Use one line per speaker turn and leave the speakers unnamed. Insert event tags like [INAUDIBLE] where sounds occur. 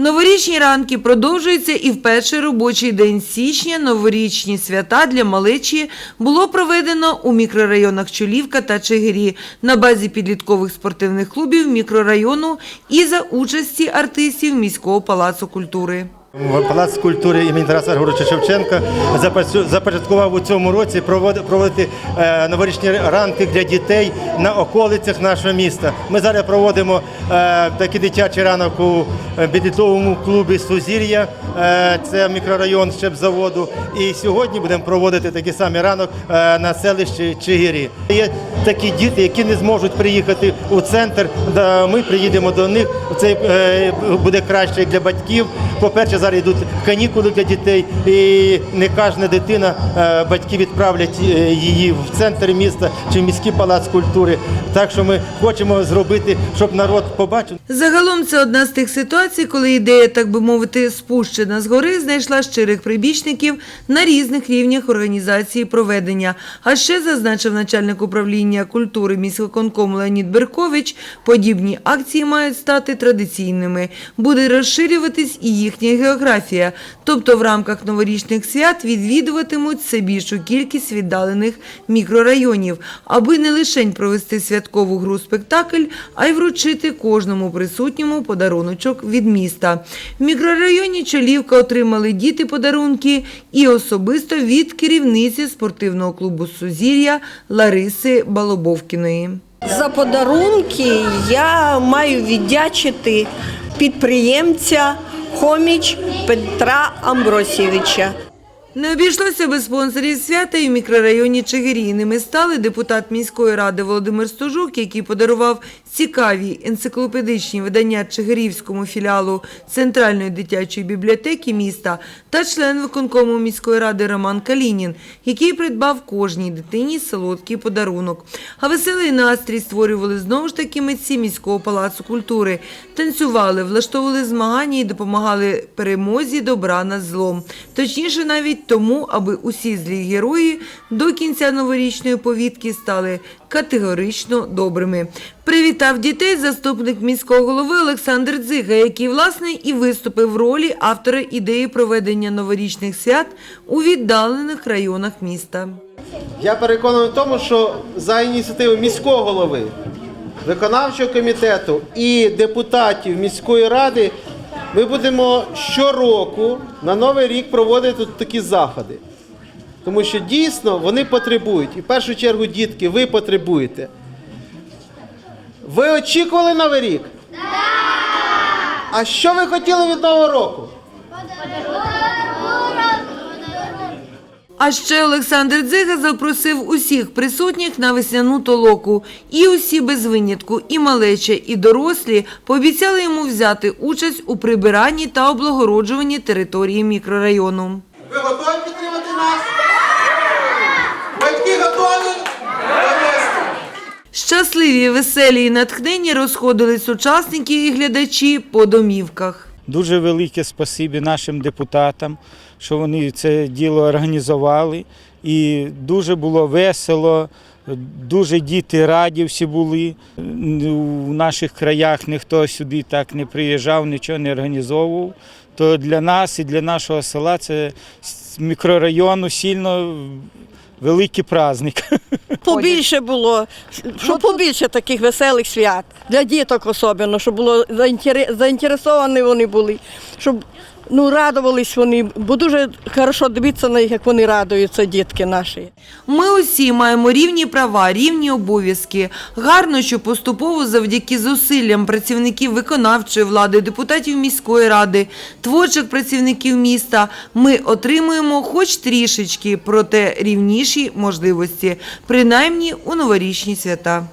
Новорічні ранки продовжуються і в перший робочий день січня новорічні свята для малечі було проведено у мікрорайонах Чулівка та Чигирі на базі підліткових спортивних клубів мікрорайону і за участі артистів міського палацу культури.
Палац культури імені Тараса Григоровича Шевченка започаткував у цьому році провод- проводити е, новорічні ранки для дітей на околицях нашого міста. Ми зараз проводимо е, такий дитячий ранок у е, підлітковому клубі Сузір'я, це мікрорайон Щепзаводу. І сьогодні будемо проводити такий самий ранок на селищі Чигирі. Такі діти, які не зможуть приїхати у центр. Ми приїдемо до них. Це е, буде краще для батьків. По-перше, зараз йдуть канікули для дітей, і не кожна дитина, е, батьки відправлять е, її в центр міста чи в міський палац культури. Так що ми хочемо зробити, щоб народ побачив.
Загалом це одна з тих ситуацій, коли ідея, так би мовити, спущена згори, знайшла щирих прибічників на різних рівнях організації проведення. А ще зазначив начальник управління культури міськвиконкому Леонід Беркович, подібні акції мають стати традиційними. Буде розширюватись і їхня географія. Тобто в рамках новорічних свят відвідуватимуть все більшу кількість віддалених мікрорайонів, аби не лише провести святкову гру спектакль, а й вручити кожному присутньому подаруночок від міста. В мікрорайоні Чолівка отримали діти подарунки і особисто від керівниці спортивного клубу Сузір'я Лариси Балобовкіної.
За подарунки я маю віддячити підприємця Хоміч Петра Амбросєвича.
Не обійшлося без спонсорів свята і в мікрорайоні Чигирі. Ними стали депутат міської ради Володимир Стужук, який подарував цікаві енциклопедичні видання Чигирівському філіалу Центральної дитячої бібліотеки міста та член виконкому міської ради Роман Калінін, який придбав кожній дитині солодкий подарунок. А веселий настрій створювали знову ж таки митці міського палацу культури. Танцювали, влаштовували змагання і допомагали перемозі добра над злом. Точніше, навіть тому, аби усі злі герої до кінця новорічної повітки стали категорично добрими. Привітав дітей заступник міського голови Олександр Дзига, який власне і виступив в ролі автора ідеї проведення новорічних свят у віддалених районах міста.
Я переконаний в тому, що за ініціативи міського голови, виконавчого комітету і депутатів міської ради ми будемо щороку на новий рік проводити такі заходи. Тому що дійсно вони потребують. І в першу чергу, дітки, ви потребуєте. Ви очікували новий рік? Так! А що ви хотіли від Нового року?
А ще Олександр Дзига запросив усіх присутніх на весняну толоку. І усі без винятку, і малече, і дорослі пообіцяли йому взяти участь у прибиранні та облагороджуванні території мікрорайону.
Ви готові підтримати нас? Батьки готові?
Щасливі, веселі і натхнені розходились учасники і глядачі по домівках.
Дуже велике спасибі нашим депутатам, що вони це діло організували. І дуже було весело, дуже діти раді всі були. У наших краях ніхто сюди так не приїжджав, нічого не організовував. То для нас і для нашого села це мікрорайону сильно великий праздник. [LAUGHS]
Побільше було, щоб побільше таких веселих свят. Для діток особливо, щоб було заінтересовані вони були, щоб ну, радувались вони, бо дуже хорошо дивитися на них, як вони радуються, дітки наші.
Ми усі маємо рівні права, рівні обов'язки. Гарно, що поступово завдяки зусиллям працівників виконавчої влади, депутатів міської ради, творчих працівників міста ми отримуємо хоч трішечки, проте рівніші можливості, принаймні у новорічні свята.